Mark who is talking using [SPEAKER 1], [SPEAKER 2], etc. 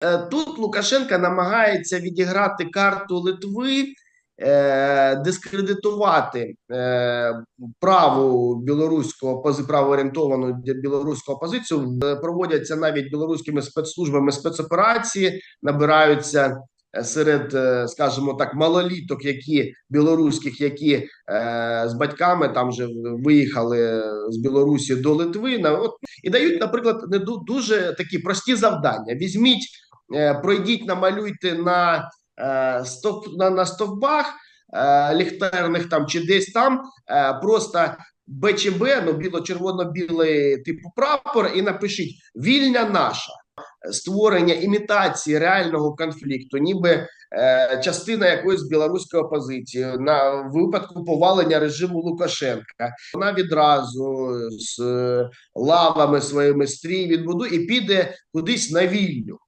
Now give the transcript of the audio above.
[SPEAKER 1] Е, Тут Лукашенка намагається відіграти карту Литви, е, дискредитувати е, праву білоруську опози- правоорієнтовану білоруську опозицію. Проводяться навіть білоруськими спецслужбами спецоперації, набираються серед, скажімо так, малоліток, які білоруських, які е, з батьками там вже виїхали з Білорусі до Литви. На от і дають, наприклад, не дуже такі прості завдання. Візьміть, пройдіть, намалюйте на, е, стовп, на, на стовбах е, ліхтарних там чи десь там е, просто БЧБ, ну біло-червоно-білий типу прапор, і напишіть вільня наша. Створення імітації реального конфлікту, ніби е, частина якоїсь білоруської опозиції на випадку повалення режиму Лукашенка. Вона відразу з е, лавами своїми стрій відбудує і піде кудись на вільню.